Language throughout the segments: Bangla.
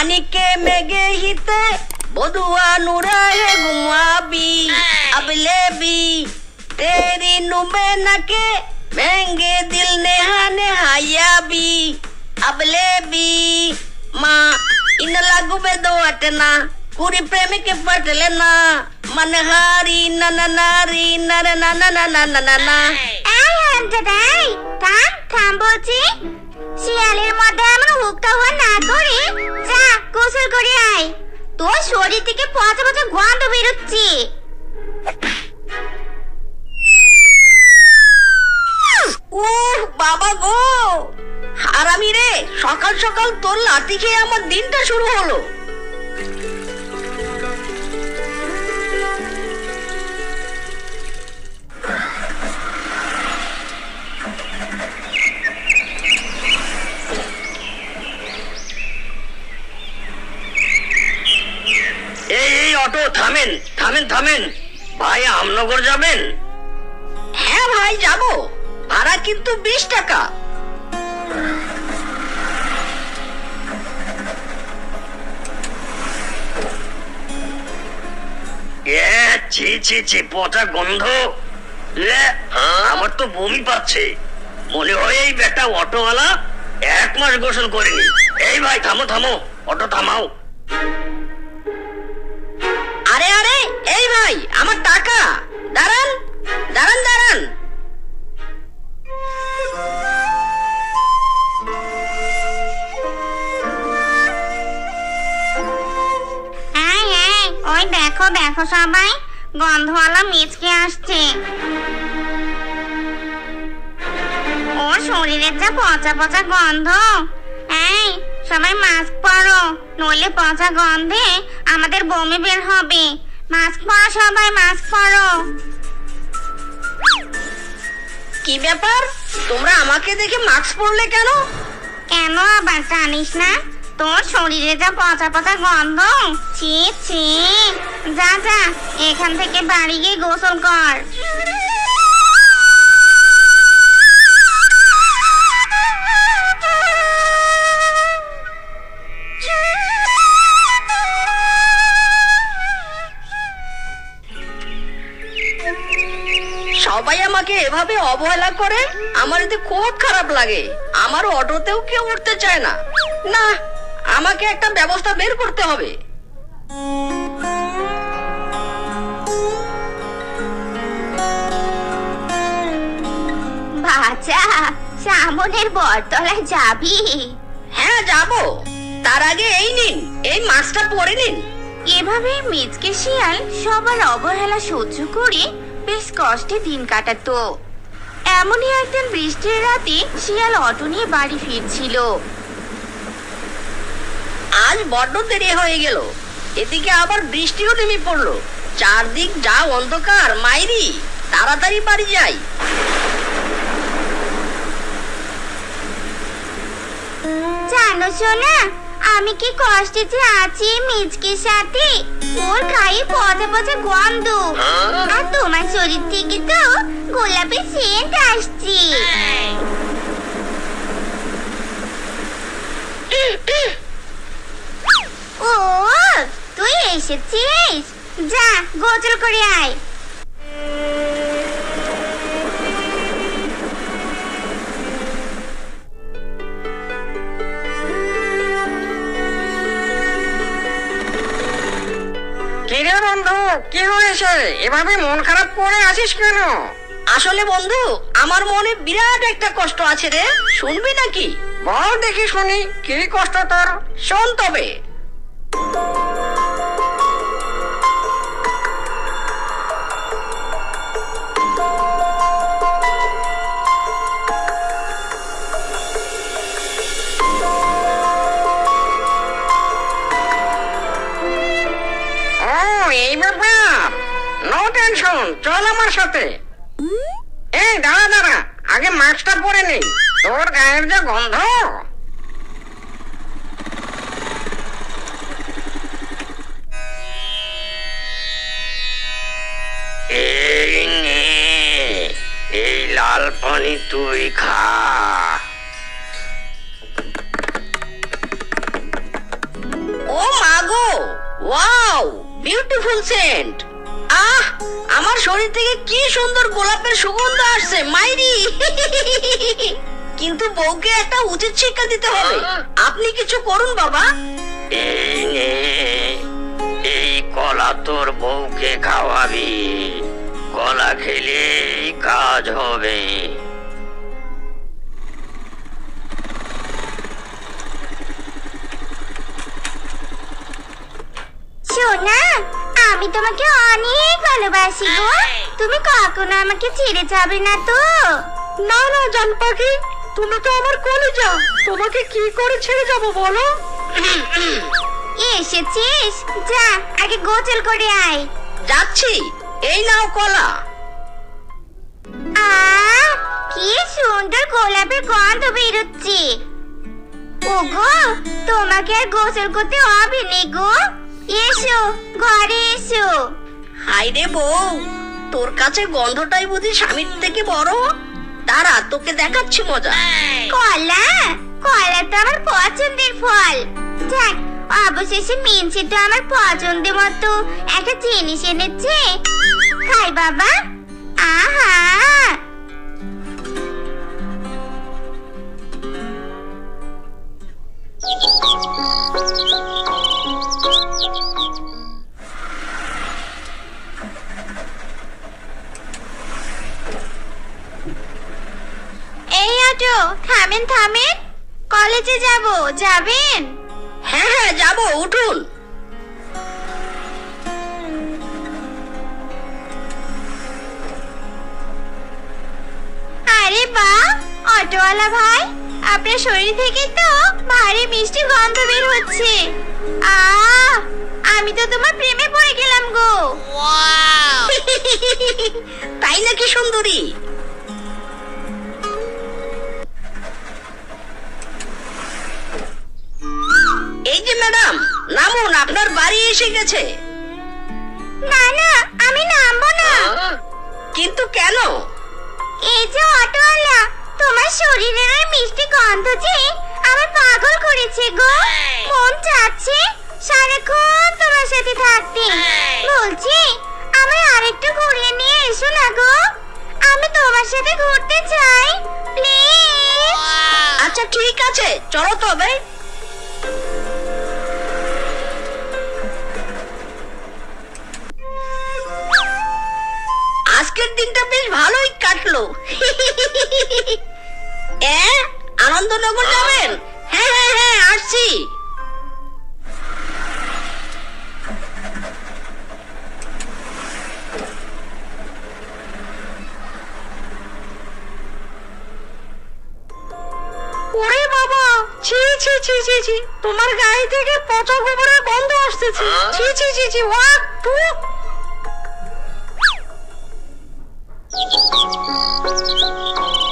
पानी के मेगे हिते बधुआ नूरा है घुमाबी अब ले भी तेरी नुबे नके महंगे दिल ने हाने हाया भी अब ले भी माँ इन लागू बे दो अटना पूरी प्रेमी के पटले ना मनहारी न न नारी नर न न न न न न न এই হারামজাদাই থাম থাম বলছি শিয়ালের মধ্যে এমন হুক্কা হওয়া না করে যা গোসল করে আয়। তোর শরীর থেকে পচা পচা গন্ধ বেরোচ্ছে। উহ, বাবা গো! হারামি রে, সকাল সকাল তোর লাঠি খেয়ে আমার দিনটা শুরু হলো। অটো থামেন থামেন থামেন। ভাই আমনগর যাবেন? হ্যাঁ ভাই যাব। ভাড়া কিন্তু বিশ টাকা। এ ছি ছি ছি পচা গন্ধ। আমার তো বমি পাচ্ছে। মনে হয় এই বেটা অটোওয়ালা এক মাস গোসল করেনি। এই ভাই থামো থামো অটো থামাও। দেখো সবাই গন্ধওয়ালা মিচকে আসছে। ওর শরীরের যা পচা পচা গন্ধ। এই সবাই মাস্ক পরো নইলে পচা গন্ধে আমাদের বমি বের হবে। মাস্ক পরো সবাই মাস্ক পরো। কি ব্যাপার? তোমরা আমাকে দেখে মাস্ক পরলে কেন? কেন আবার জানিস না? তোর শরীরে যা পচা পচা গন্ধ। ছি ছি। যা যা, এখান থেকে বাড়ি গিয়ে গোসল কর। সবাই আমাকে এভাবে অবহেলা করে? আমার এতে খুব খারাপ লাগে। আমার অটোতেও কেউ উঠতে চায় না। না, আমাকে একটা ব্যবস্থা বের করতে হবে। বাচ্চা সামনের বটতলায় যাবি। হ্যাঁ যাব। তার আগে এই নিন এই মাছটা পরে নিন। এভাবে মিজকে শিয়াল সবার অবহেলা সহ্য করে বেশ কষ্টে দিন কাটাতো। এমনই একদিন বৃষ্টির রাতে শিয়াল অটো নিয়ে বাড়ি ফিরছিল। আজ বড্ড দেরি হয়ে গেল। এদিকে আবার বৃষ্টিও নেমে পড়ল। চারদিক যা অন্ধকার মাইরি তাড়াতাড়ি বাড়ি যাই। জানো সোনা আমি কি কষ্টে যে আছি মিজকের সাথে? ওর গায়ে পচা পচা গন্ধ। আর তোমার শরীর থেকে তো গোলাপি সেন্ট আসছে। ও তুই এসেছিস? যা গোসল করে আয়। কিরে বন্ধু কি হয়েছে? এভাবে মন খারাপ করে আছিস কেন? আসলে বন্ধু আমার মনে বিরাট একটা কষ্ট আছে রে। শুনবি নাকি? বল দেখি শুনি কি কষ্ট তোর? শোন তবে। গায়ের যা গন্ধ। এই লাল পানি তুই খা। ও মাগো ওয়াও বিউটিফুল সেন্ট আহ, আমার শরীর থেকে কি সুন্দর গোলাপের সুগন্ধ আসছে, মাইরি। কিন্তু বউকে একটা উচিত শিক্ষা দিতে হবে। আপনি কিছু করুন বাবা। এই এই কলা তোর বউকে খাওয়াবি। কলা খেলে কাজ হবে। সোনা আমি তোমাকে অনেক ভালোবাসি গো। তুমি কখনো আমাকে ছেড়ে যাবে না তো? না না জান পাখি। তুমি তো আমার কলেজা। তোমাকে কি করে ছেড়ে যাব বলো? এসেছিস? যা আগে গোসল করে আয়। যাচ্ছি। এই নাও কলা। আ কি সুন্দর গোলাপের গন্ধ বেরোচ্ছে। ওগো তোমাকে আর গোসল করতে হবে নে গো। এসো ঘরে এসো। হাই রে বউ তোর কাছে গন্ধটাই বুঝি স্বামীর থেকে বড়? তারা তোকে দেখাচ্ছি মজা। কলা? কলা তো আমার পছন্দের ফল। যাক অবশেষে মিনছে তো আমার পছন্দের মতো একটা জিনিস এনেছে। খাই বাবা। আহা! এই অটো থামেন থামেন। কলেজে যাব যাবেন? হ্যাঁ হ্যাঁ যাব উঠুন। আরে বা অটোওয়ালা ভাই আপনার শরীর থেকে তো ভারী মিষ্টি গন্ধ বের হচ্ছে। আ আমি তো তোমার প্রেমে পড়ে গেলাম গো। তাই নাকি সুন্দরী? করেছে গো? মন চাচ্ছে সারাক্ষণ তোমার সাথে থাকতে। বলছি, আমায় আরেকটু ঘুরিয়ে নিয়ে এসো না গো। আমি তোমার সাথে ঘুরতে চাই, প্লিজ। আচ্ছা ঠিক আছে, চলো তবে। আজকের দিনটা বেশ ভালোই কাটলো। আনন্দনগর যাবেন? হ্যাঁ হ্যাঁ হ্যাঁ আসছি। ওরে বাবা, ছি ছি ছি তোমার গায়ে থেকে পচা গোবরের গন্ধ আসতেছে। ছি ছি ছি ছি, ওয়াক, টু। আজ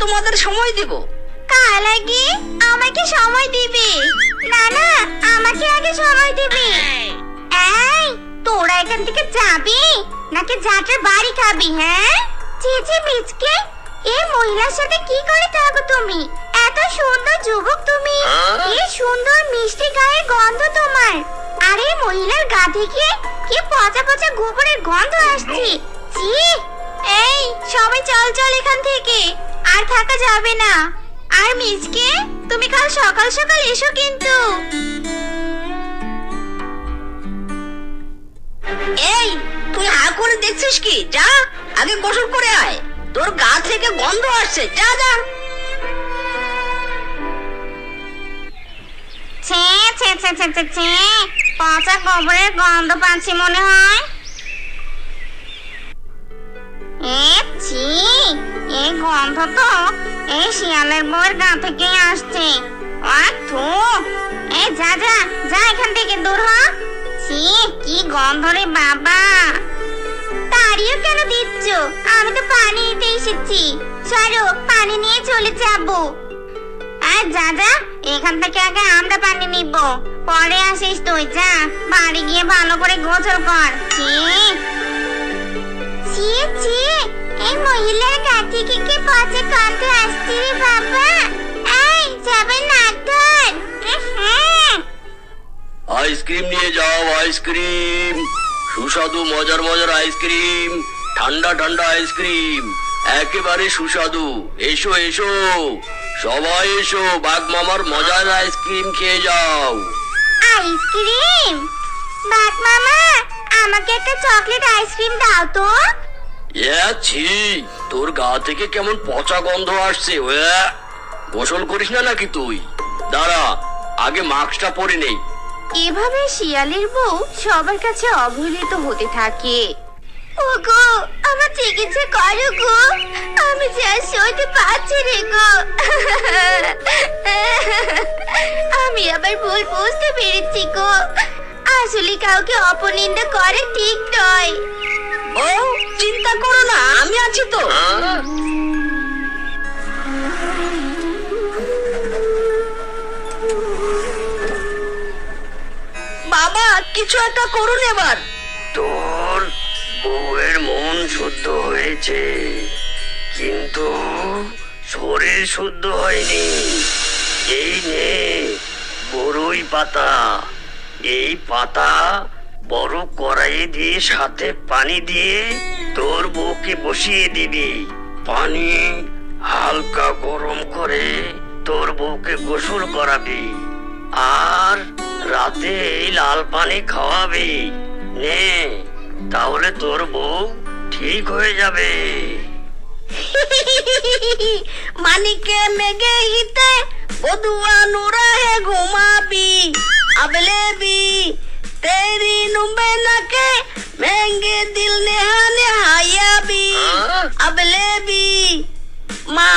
তোমাদের সময় দিব। কাল আগে আমাকে সময় দিবে। না না আমাকে আগে সময় দিবে। এই তোরা এখান থেকে যাবি? নাকি জাটের বাড়ি খাবি হ্যাঁ? চেচে মিচকে এই মহিলার সাথে কি করে থাকো তুমি? এত সুন্দর যুবক তুমি। এই সুন্দর মিষ্টি গায়ের গন্ধ তোমার। আর এই মহিলার গা থেকে কি পচা পচা গোবরের গন্ধ আসছে? ছি এই সবাই চল চল এখান থেকে। আর থাকা যাবে না। আর মিজকে তুমি কাল সকাল সকাল এসো কিন্তু। এই তুই হা করে দেখছিস কি? যা আগে গোসল করে আয়। তোর গা থেকে গন্ধ আসছে যা যা। ছে ছে ছে ছে ছে ছে পচা গোবরের গন্ধ পাচ্ছি মনে হয়। এ ছি। এই গন্ধ তো এই শিয়ালের বউয়ের গা থেকেই আসছে। আর থু এই যা যা যা এখান থেকে দূর হ। ছি, কি গন্ধ রে বাবা। তাড়িও কেন দিচ্ছ? আমি তো পানি নিতে এসেছি। চলো পানি নিয়ে চলে যাব। আর যা যা, এখান থেকে আগে আমরা পানি নিব। পরে আসিস তুই, যা। বাড়ি গিয়ে ভালো করে গোসল কর। ছি। এই মহিলার গা থেকে কি পচা গন্ধ আসছে রে বাবা? এই যাবে না ধর হ্যাঁ। আইসক্রিম নিয়ে যাও আইসক্রিম। সুস্বাদু মজার মজার আইসক্রিম। ঠান্ডা ঠান্ডা আইসক্রিম। একেবারে সুস্বাদু। এসো এসো। সবাই এসো বাঘ মামার মজার আইসক্রিম খেয়ে যাও। আইসক্রিম? বাঘ মামা আমাকে একটা চকলেট আইসক্রিম দাও তো। ছি, তোর গা থেকে কেমন পচা গন্ধ আসছে গোসল করিস না নাকি তুই? দাঁড়া, আগে মাস্কটা পরে নেই। এভাবে শিয়ালের বউ সবার কাছে অবহেলিত হতে থাকে। ওগো, আমার চিকিৎসা করো গো। আমি যা সইতে পারছি রে গো। আমি আবার ভুল বুঝতে পেরেছি গো। আসলে কাউকে অপনিন্দা করে ঠিক নয়। ও, চিন্তা করো না, আমি আছি তো। বাবা, কিছু একটা করুন এবার। তোর বউয়ের মন শুদ্ধ হয়েছে, কিন্তু শরীর শুদ্ধ হয়নি। এই নে বড়ই পাতা। এই পাতা বড় কড়াইয়ে দিয়ে, সাথে পানি দিয়ে তোর বউকে বসিয়ে দিবি। পানি হালকা গরম করে তোর বউকে গোসল করাবি। আর রাতে এই লাল পানি খাওয়াবি। নে, তাহলে তোর বউ ঠিক হয়ে যাবে। মানিকে মেঘে হিতে বধুয়া নুরা হে ঘুমাবি। আবলেবি। तेरी नुबे नके महंगे दिल ने हाने हाया भी अब ले भी মা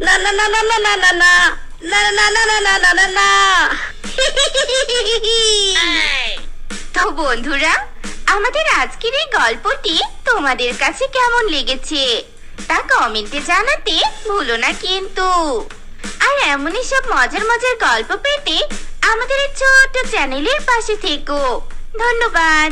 না না না না না না না না না না না না না না না না তো বন্ধুরা আমাদের আজকের এই গল্পটি তোমাদের কাছে কেমন লেগেছে তা কমেন্টে জানাতে ভুলো না কিন্তু আর এমনই সব মজার মজার গল্প পেতে আমাদের এই ছোট্ট চ্যানেলের পাশে থেকো। ধন্যবাদ।